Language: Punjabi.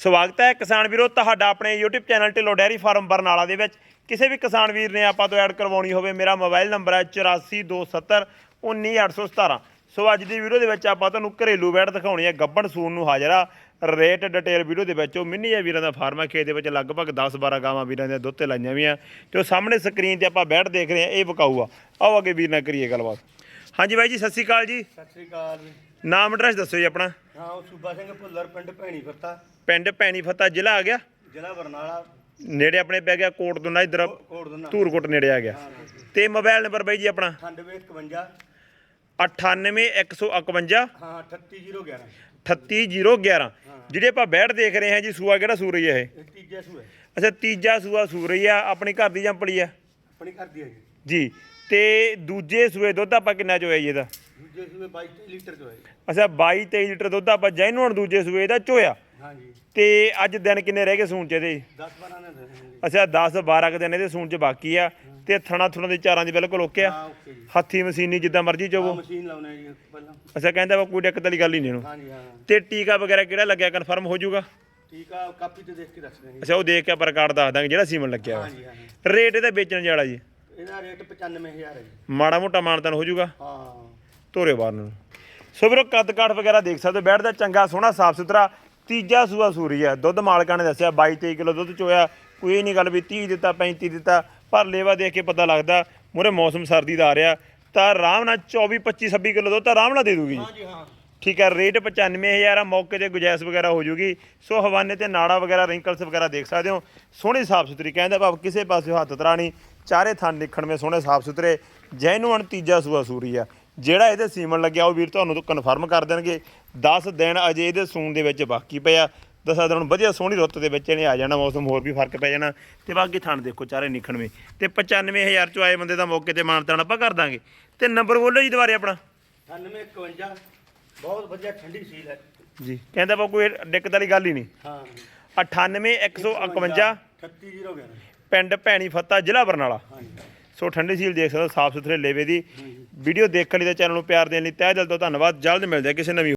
ਸਵਾਗਤ ਹੈ ਕਿਸਾਨ ਵੀਰੋ, ਤੁਹਾਡਾ ਆਪਣੇ YouTube channel Dhillon dairy farm Barnala ਦੇ ਵਿੱਚ। ਕਿਸੇ ਵੀ ਕਿਸਾਨ ਵੀਰ ਨੇ ਆਪਾਂ ਤੋਂ ਐਡ ਕਰਵਾਉਣੀ ਹੋਵੇ, ਮੇਰਾ ਮੋਬਾਈਲ ਨੰਬਰ ਹੈ 8427 19817 ਸੋ ਅੱਜ ਦੀ ਵੀਡੀਓ ਦੇ ਵਿੱਚ ਆਪਾਂ ਤੁਹਾਨੂੰ ਘਰੇਲੂ ਬੈਡ ਦਿਖਾਉਣੀ ਹੈ, ਗੱਬਣ ਸੂਨ ਨੂੰ ਹਾਜ਼ਰਾ ਰੇਟ ਡਿਟੇਲ ਵੀਡੀਓ ਦੇ ਵਿੱਚ, ਉਹ ਮਿੰਨੀ ਆ ਵੀਰਾਂ ਦਾ ਫਾਰਮਾ ਖੇਤ ਦੇ ਵਿੱਚ ਲਗਭਗ 10-12 ਗਾਵਾਂ ਵੀਰਾਂ ਦੇ ਦੁੱਧ ਤੇ ਲਾਈਆਂ ਵੀ ਆ ਤੇ ਉਹ ਸਾਹਮਣੇ ਸਕਰੀਨ ਤੇ ਆਪਾਂ ਬੈਡ ਦੇਖ ਰਹੇ ਆ ਇਹ ਵਿਕਾਊ ਆ ਆਓ ਅੱਗੇ ਵੀਰ ਨਾਲ ਕਰੀਏ ਗੱਲਬਾਤ। ਹਾਂਜੀ ਬਾਈ ਜੀ, ਸਤਿ ਸ਼੍ਰੀ ਅਕਾਲ ਜੀ। ਸਤਿ ਸ੍ਰੀ ਅਕਾਲ ਜੀ। ਨਾਮ ਐਡਰੈਸ ਦੱਸੋ ਜੀ ਆਪਣਾ। ਹਾਂ ਉਹ ਸੂਬਾ ਸਿੰਘ ਭੁੱਲਰ ਪਿੰਡ ਭੈਣੀ ਫੱਤਾ। ਪਿੰਡ ਪੈਣੀ ਫਤਾ ਜ਼ਿਲ੍ਹਾ ਆ ਗਿਆ? ਜ਼ਿਲ੍ਹਾ ਬਰਨਾਲਾ। ਨੇੜੇ ਆਪਣੇ ਪੈ ਗਿਆ ਕੋਟ ਤੋਂ ਨਾ ਇਧਰ ਕੋਟ ਦਨਾ। ਧੂਰਕੋਟ ਨੇੜੇ ਆ ਗਿਆ। ਤੇ ਮੋਬਾਈਲ ਨੰਬਰ ਬਾਈ ਜੀ ਆਪਣਾ? 9851 98151 ਹਾਂ 38011 38011 ਜਿਹੜੇ ਆਪਾਂ ਬੈਠ ਦੇਖ ਰਹੇ ਹਾਂ ਜੀ ਸੂਆ ਕਿਹੜਾ ਸੂ ਰਹੀ ਹੈ ਇਹ? ਤੀਜਾ ਸੂ ਹੈ। ਅੱਛਾ ਤੀਜਾ ਸੂਆ ਸੂ ਰਹੀ ਆ ਆਪਣੀ ਘਰ ਦੀ ਜੰਪਲੀ ਆ? ਆਪਣੀ ਘਰ ਦੀ ਹੈ ਜੀ ਜੀ ਤੇ ਦੂਜੇ ਸੂਏ ਦੁੱਧ ਆਪਾਂ ਕਿੰਨਾ ਚੋਇਆ ਜੀ ਇਹਦਾ? ਦੂਜੇ ਸੂਏ 22 ਲੀਟਰ ਜੀ। ਅੱਛਾ 22 23 ਲੀਟਰ ਦੁੱਧ ਆਪਾਂ ਜੈਨੂਨ ਦੂਜੇ ਸੂਏ ਦਾ ਚੋਇਆ। ਹਾਂ ਜੀ ਤੇ ਅੱਜ ਦਿਨ ਕਿੰਨੇ ਰਹਿ ਗਏ ਸੂਣ ਚ ਇਹਦੇ? 10 12 ਨੇ ਅੱਛਾ 10 12 ਕੁ ਦਿਨ ਇਹਦੇ ਸੂਣ ਚ ਬਾਕੀ ਆ। ਤੇ ਥਣਾ ਥੁਣਾ ਦੇ ਚਾਰਾਂ ਦੀ ਬਿਲਕੁਲ ਓਕੇ ਆ। ਹਾਂ ਓਕੇ ਜੀ। ਹੱਥੀ ਮਸ਼ੀਨੀ ਜਿੱਦਾਂ ਮਰਜ਼ੀ ਆਹ ਚੋਵੋ। ਮਸ਼ੀਨ ਲਾਉਣੇ ਜੀ ਪਹਿਲਾਂ। ਅੱਛਾ ਕਹਿੰਦਾ ਵਾ ਕੋਈ ਦਿੱਕਤ ਵਾਲੀ ਗੱਲ ਹੀ ਨਹੀਂ ਇਹਨੂੰ। ਹਾਂ ਜੀ ਹਾਂ। ਤੇ ਟੀਕਾ ਵਗੈਰਾ ਕਿਹੜਾ ਲੱਗਿਆ? ਕਨਫਰਮ ਹੋ ਜਾਊਗਾ? ਠੀਕ ਆ ਕਾਪੀ ਤੇ ਦੇਖ ਕੇ ਦੱਸ ਦੇਣੀ ਅੱਛਾ ਉਹ ਦੇਖ ਕੇ ਆਪਾਂ ਰਿਕਾਰਡ ਦੱਸ ਦਾਂਗੇ ਜਿਹੜਾ ਸੀਮਨ ਲੱਗਿਆ ਵਾ। ਹਾਂ ਜੀ ਹਾਂ। ਰੇਟ ਇਹਦਾ ਵੇਚਣ ਵਾਲਾ ਜੀ। ਇਹਦਾ ਰੇਟ 95000 ਹੈ ਜੀ। ਮਾੜਾ ਮੋਟਾ ਮਾਨਤਨ ਹੋ ਜਾਊਗਾ। ਹਾਂ। ਤੋਰੇ ਬਾਹਰ ਨੂੰ। ਸੋ ਵੀਰੋ ਕੱਦ ਕਾਠ ਵਗੈਰਾ ਦੇਖ ਸਕਦੇ ਹੋ। ਬੈਠਦਾ ਚੰਗਾ ਸੋਹਣਾ ਸਾਫ਼ ਸੁਥਰਾ। ਤੀਜਾ ਸੂਆ ਸੂਰੀ ਆ ਦੁੱਧ ਮਾਲਕਾਂ ਨੇ ਦੱਸਿਆ 22 23 ਕਿਲੋ ਦੁੱਧ ਚੋਇਆ। ਕੋਈ ਨਹੀਂ ਗੱਲ ਵੀ 30 ਦਿੱਤਾ 35 ਦਿੱਤਾ। ਪਰ ਲੇਵਾ ਦੇਖ ਕੇ ਪਤਾ ਲੱਗਦਾ ਮੂਹਰੇ ਮੌਸਮ ਸਰਦੀ ਦਾ ਆ ਰਿਹਾ। ਤਾਂ ਆਰਾਮ ਨਾਲ 24 25 26 ਕਿਲੋ ਦੁੱਧ ਤਾਂ ਆਰਾਮ ਨਾਲ ਦੇ ਦੂਗੀ ਜੀ। ਹਾਂ ਜੀ ਹਾਂ। ਠੀਕ ਹੈ ਰੇਟ 95000 ਆ, ਮੌਕੇ ਤੇ ਗੁਜੈਸ਼ ਵਗੈਰਾ ਹੋ ਜੂਗੀ। ਸੋ ਹਵਾਨੇ ਤੇ ਨਾੜਾ ਵਗੈਰਾ ਰਿੰਕਲਸ ਵਗੈਰਾ ਦੇਖ ਸਕਦੇ ਹੋ। ਸੋਹਣੀ ਸਾਫ਼ ਸੁਥਰੀ, ਕਹਿੰਦਾ ਭਾਵ ਕਿਸੇ ਪਾਸੇ ਹੱਥ ਤਰਾਣੀ ਚਾਰੇ ਥਣ ਨਿਖਣ ਮੇ ਸੋਹਣੇ ਸਾਫ਼ ਸੁਥਰੇ। ਜੈਨੂਅਨ ਤੀਜਾ ਸੂਆ ਸੂਰੀ ਆ। ਜਿਹੜਾ ਇਹਦੇ ਸੀਮਨ ਲੱਗਿਆ, ਉਹ ਵੀਰ ਤੁਹਾਨੂੰ ਕਨਫਰਮ ਕਰ ਦੇਣਗੇ। 10 ਦਿਨ ਅਜੇ ਇਹਦੇ ਸੂਣ ਦੇ ਵਿੱਚ ਬਾਕੀ ਪਿਆ ਦਸਾਂ ਦਿਨ ਵਧੀਆ ਸੋਹਣੀ ਰੁੱਤ ਦੇ ਵਿੱਚ ਇਹਨੇ ਆ ਜਾਣਾ, ਮੌਸਮ ਹੋਰ ਵੀ ਫ਼ਰਕ ਪੈ ਜਾਣਾ। ਤੇ ਬਾਕੀ ਥਣ ਦੇਖੋ, ਚਾਰੇ ਨਿਖਣਵੇਂ ਤੇ 95000 ਚੋਂ ਆਏ ਬੰਦੇ ਦਾ ਮੌਕੇ ਤੇ ਮਾਨਤਾਨ ਆਪਾਂ ਕਰ ਦਾਂਗੇ। ਤੇ ਨੰਬਰ ਬੋਲੋ ਜੀ ਦੁਬਾਰੇ ਆਪਣਾ। 9851 ਬਹੁਤ ਵਧੀਆ ਠੰਡੀ ਸੀਲ ਹੈ। ਜੀ। ਕਹਿੰਦਾ ਵਾ ਕੋਈ ਦਿੱਕਤ ਵਾਲੀ ਗੱਲ ਹੀ ਨਹੀਂ। ਹਾਂ। 98151 38011 ਪਿੰਡ ਭੈਣੀ ਫੱਤਾ ਜ਼ਿਲ੍ਹਾ ਬਰਨਾਲਾ। ਸੋ ਠੰਡੀ ਸੀਲ ਦੇਖ ਸਕਦੇ ਹੋ ਸਾਫ਼ ਸੁਥਰੇ ਲੇਵੇ ਦੀ। ਵੀਡੀਓ ਦੇਖਣ ਲਈ ਤੇ ਚੈਨਲ ਨੂੰ ਪਿਆਰ ਦੇਣ ਲਈ ਤਹਿ ਦਿਲ ਤੋਂ ਧੰਨਵਾਦ। ਜਲਦ ਮਿਲਦੇ ਹਾਂ ਕਿਸੇ ਨਵੀਂ